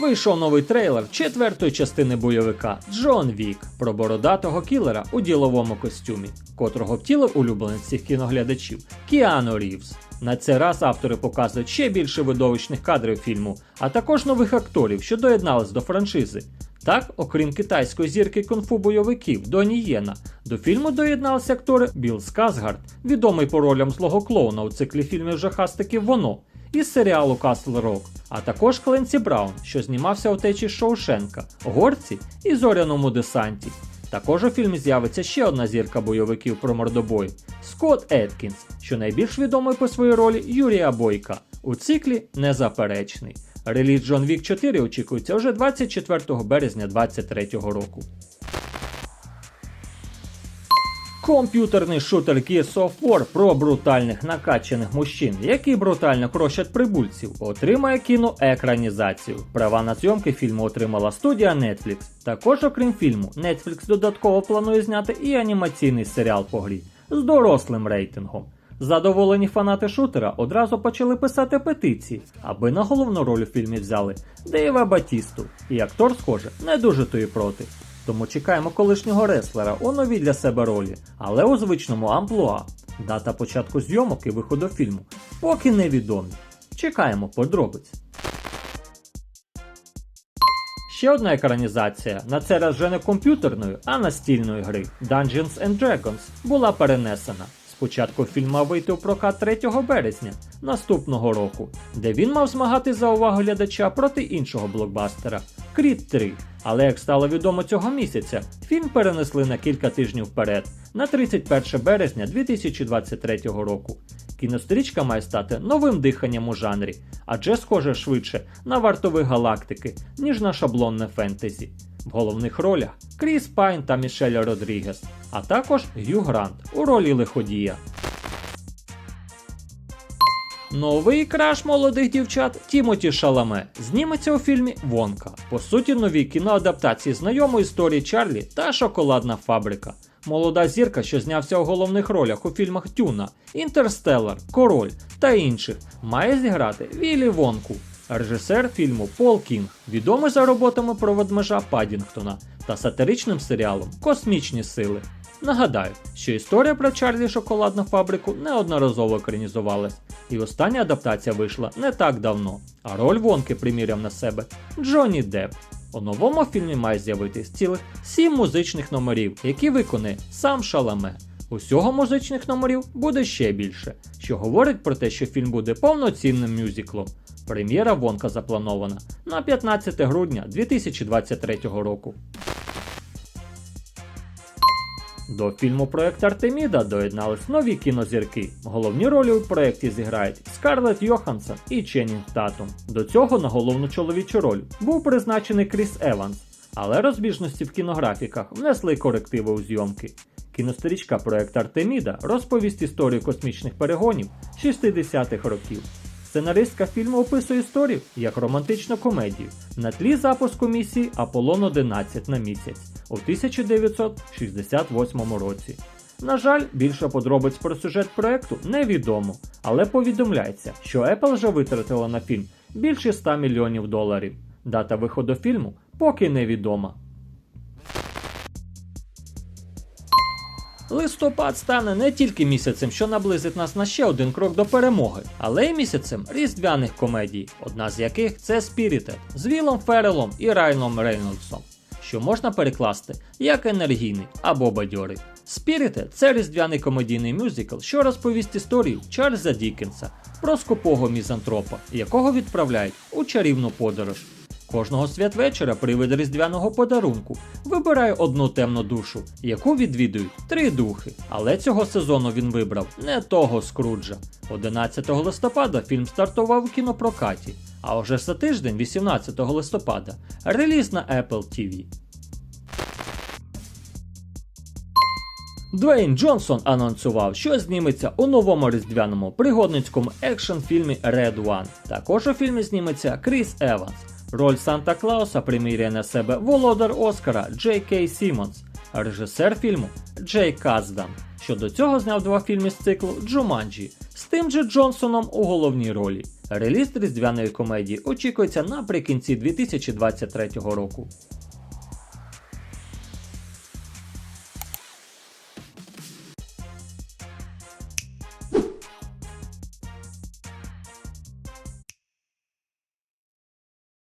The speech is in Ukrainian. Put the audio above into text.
вийшов новий трейлер четвертої частини бойовика Джон Вік про бородатого кілера у діловому костюмі, котрого втілив улюбленець всіх кіноглядачів Кіану Рівз. На цей раз автори показують ще більше видовищних кадрів фільму, а також нових акторів, що доєднались до франшизи. Так, окрім китайської зірки кунг-фу бойовиків Доні Єна, до фільму доєдналися актори Білл Сказгард, відомий по ролям злого клоуна у циклі фільмів жахастиків Воно, із серіалу Касл Рок, а також Кленсі Браун, що знімався у течі Шоушенка, Горці і Зоряному десанті. Також у фільмі з'явиться ще одна зірка бойовиків про мордобой Скотт Еткінс, що найбільш відомий по своїй ролі Юрія Бойка. У циклі незаперечний. Реліз John Wick 4 очікується вже 24 березня 2023 року. Комп'ютерний шутер Gears of War про брутальних накачаних мужчин, які брутально крощать прибульців, отримає кіноекранізацію. Права на зйомки фільму отримала студія Netflix. Також, окрім фільму, Netflix додатково планує зняти і анімаційний серіал по грі з дорослим рейтингом. Задоволені фанати шутера одразу почали писати петиції, аби на головну роль у фільмі взяли Дейва Батісту, і актор, схоже, не дуже то і проти. Тому чекаємо колишнього реслера у новій для себе ролі, але у звичному амплуа. Дата початку зйомок і виходу фільму поки невідомі. Чекаємо подробиць. Ще одна екранізація, на цей раз вже не комп'ютерної, а настільної гри Dungeons and Dragons була перенесена. Спочатку фільм мав вийти у прокат 3 березня наступного року, де він мав змагати за увагу глядача проти іншого блокбастера Creed 3. Але як стало відомо цього місяця, фільм перенесли на кілька тижнів вперед, на 31 березня 2023 року. Кінострічка має стати новим диханням у жанрі, адже схоже швидше на вартових галактики, ніж на шаблонне фентезі. В головних ролях Кріс Пайн та Мішель Родрігес, а також Гью Грант у ролі лиходія. Новий краш молодих дівчат Тімоті Шаламе зніметься у фільмі Вонка. По суті, нові кіноадаптації знайомої історії Чарлі та Шоколадна фабрика. Молода зірка, що знявся у головних ролях у фільмах Тюна, Інтерстеллар, Король та інших, має зіграти Віллі Вонку. Режисер фільму Пол Кінг, відомий за роботами про ведмежа Падінгтона та сатиричним серіалом Космічні сили. Нагадаю, що історія про Чарлі Шоколадну фабрику неодноразово екранізувалась, і остання адаптація вийшла не так давно, а роль Вонки приміряв на себе Джонні Депп. У новому фільмі має з'явитись цілих сім музичних номерів, які виконає сам Шаламе. Усього музичних номерів буде ще більше, що говорить про те, що фільм буде повноцінним мюзиклом. Прем'єра Вонка запланована на 15 грудня 2023 року. До фільму Проект Артеміда доєднались нові кінозірки. Головні ролі у проєкті зіграють Скарлетт Йоханссон і Ченнінг Татум. До цього на головну чоловічу роль був призначений Кріс Еванс, але розбіжності в кінографіках внесли корективи у зйомки. Кінострічка Проект Артеміда розповість історію космічних перегонів 60-х років. Сценаристка фільму описує історію як романтичну комедію на тлі запуску місії Аполлон 11 на місяць у 1968 році. На жаль, більше подробиць про сюжет проекту невідомо, але повідомляється, що Apple вже витратила на фільм більше 100 мільйонів доларів. Дата виходу фільму поки невідома. Листопад стане не тільки місяцем, що наблизить нас на ще один крок до перемоги, але й місяцем різдвяних комедій, одна з яких це Spirited з Вілом Ферелом і Райном Рейнольдсом, що можна перекласти як енергійний або бадьорий. Spirited – це різдвяний комедійний мюзикл, що розповість історію Чарльза Дікенса про скупого мізантропа, якого відправляють у чарівну подорож. Кожного святвечора привид різдвяного подарунку вибирає одну темну душу, яку відвідують три духи. Але цього сезону він вибрав не того Скруджа. 11 листопада фільм стартував у кінопрокаті, а вже за тиждень, 18 листопада, реліз на Apple TV. Двейн Джонсон анонсував, що зніметься у новому різдвяному пригодницькому екшн фільмі Red One. Також у фільмі зніметься Кріс Еванс. Роль Санта Клауса приміряє на себе володар Оскара Джей Кей Сімонс, режисер фільму Джей Каздан. що до цього зняв два фільми з циклу Джуманджі з тим же Джонсоном у головній ролі. Реліз різдвяної комедії очікується наприкінці 2023 року.